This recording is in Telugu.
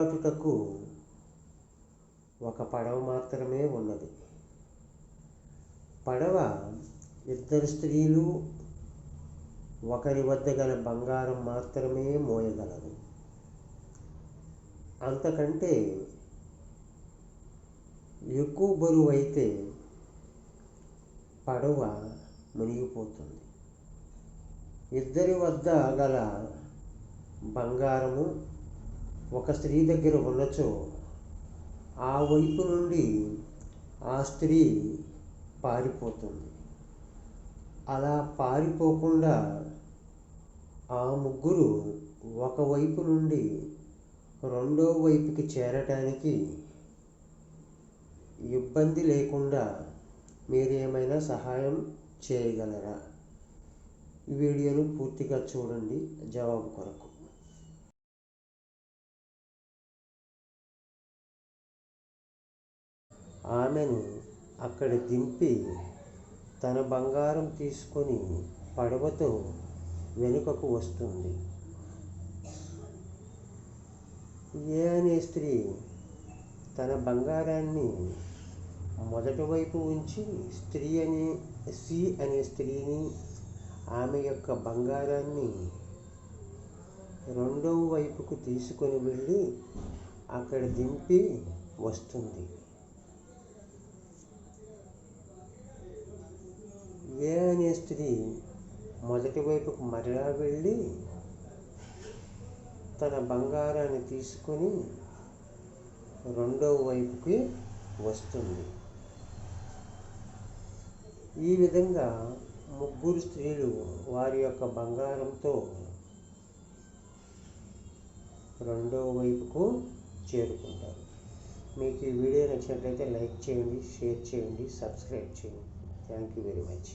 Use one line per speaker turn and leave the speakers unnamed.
దాటుటకు ఒక పడవ మాత్రమే ఉన్నది. పడవ ఇద్దరు స్త్రీలు ఒకరి వద్ద గల బంగారం మాత్రమే మోయగలదు. అంతకంటే ఎక్కువ బరువు అయితే పడవ మునిగిపోతుంది. ఇద్దరి వద్ద గల బంగారము ఒక స్త్రీ దగ్గర ఉన్నచో ఆ వైపు నుండి ఆ స్త్రీ పారిపోతుంది. అలా పారిపోకుండా ఆ ముగ్గురు ఒకవైపు నుండి రెండో వైపుకి చేరటానికి ఇబ్బంది లేకుండా మీరేమైనా సహాయం చేయగలరా? ఈ వీడియోను పూర్తిగా చూడండి. జవాబు కొరకు. ఆమెను అక్కడ దింపి తన బంగారం తీసుకొని పడవతో వెనుకకు వస్తుంది. ఏ అనే స్త్రీ తన బంగారాన్ని మొదటి వైపు ఉంచి స్త్రీ అనే సి అనే స్త్రీని ఆమె యొక్క బంగారాన్ని రెండవ వైపుకు తీసుకొని వెళ్ళి అక్కడ దింపి వస్తుంది. ఏ అనే స్త్రీ మొదటి వైపుకు మరలా వెళ్ళి తన బంగారాన్ని తీసుకొని రెండవ వైపుకి వస్తుంది. ఈ విధంగా ముగ్గురు స్త్రీలు వారి యొక్క బంగారంతో రెండవ వైపుకు చేరుకుంటారు. మీకు ఈ వీడియో నచ్చినట్లయితే లైక్ చేయండి షేర్ చేయండి సబ్స్క్రైబ్ చేయండి. Thank you very much